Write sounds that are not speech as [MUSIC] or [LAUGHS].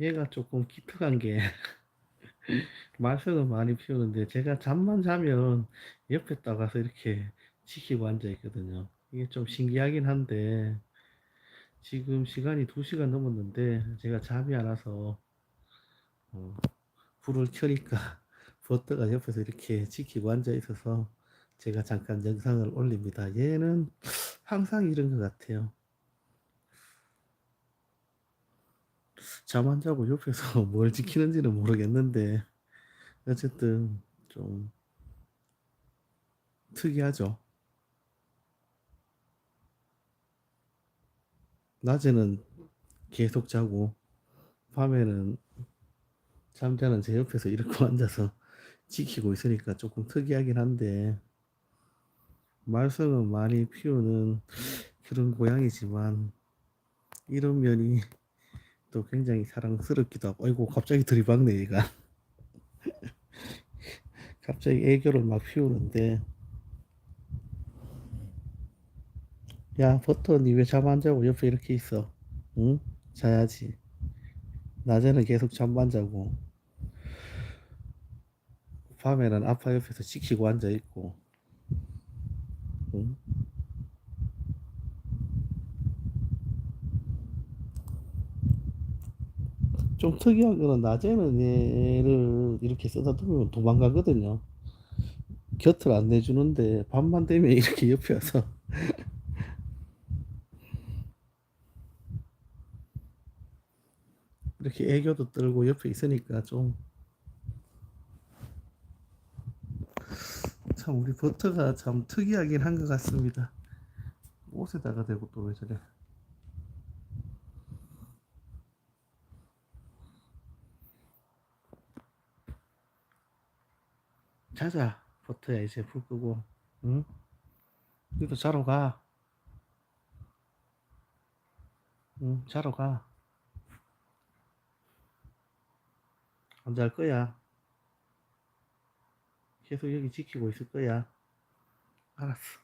얘가 조금 기특한 게 [LAUGHS] 말썽은 많이 피우는데 제가 잠만 자면 옆에 따가서 이렇게 지키고 앉아 있거든요. 이게 좀 신기하긴 한데 지금 시간이 2시간 넘었는데 제가 잠이 안 와서 어, 불을 켜니까 [LAUGHS] 버터가 옆에서 이렇게 지키고 앉아 있어서 제가 잠깐 영상을 올립니다. 얘는 항상 이런 것 같아요. 잠 안 자고 옆에서 [LAUGHS] 뭘 지키는지는 모르겠는데 어쨌든 좀 특이하죠. 낮에는 계속 자고 밤에는 잠자는 제 옆에서 이렇게 [LAUGHS] 앉아서 지키고 있으니까 조금 특이하긴 한데 말썽은 많이 피우는 그런 고양이지만 이런 면이 또 굉장히 사랑스럽기도 하고 아이고 갑자기 들이박네 얘가. [LAUGHS] 갑자기 애교를 막 피우는데. 야 버터 니왜 잠 안 자고 옆에 이렇게 있어? 응? 자야지. 낮에는 계속 잠안 자고. 밤에는 아빠 옆에서 지키고 앉아 있고. 응? 좀 특이한 거는 낮에는 얘를 이렇게 쓰다듬으면 도망가거든요. 곁을 안 내주는데 밤만 되면 이렇게 [LAUGHS] 옆에 와서 이렇게 애교도 떨고 옆에 있으니까 좀 참 우리 버터가 참 특이하긴 한 것 같습니다. 옷에다가 대고 또 왜 저래? 자자 버터야 이제 불 끄고 응? 너도 자러 가. 응 자러 가. 안 잘 거야. 계속 여기 지키고 있을 거야. 알았어.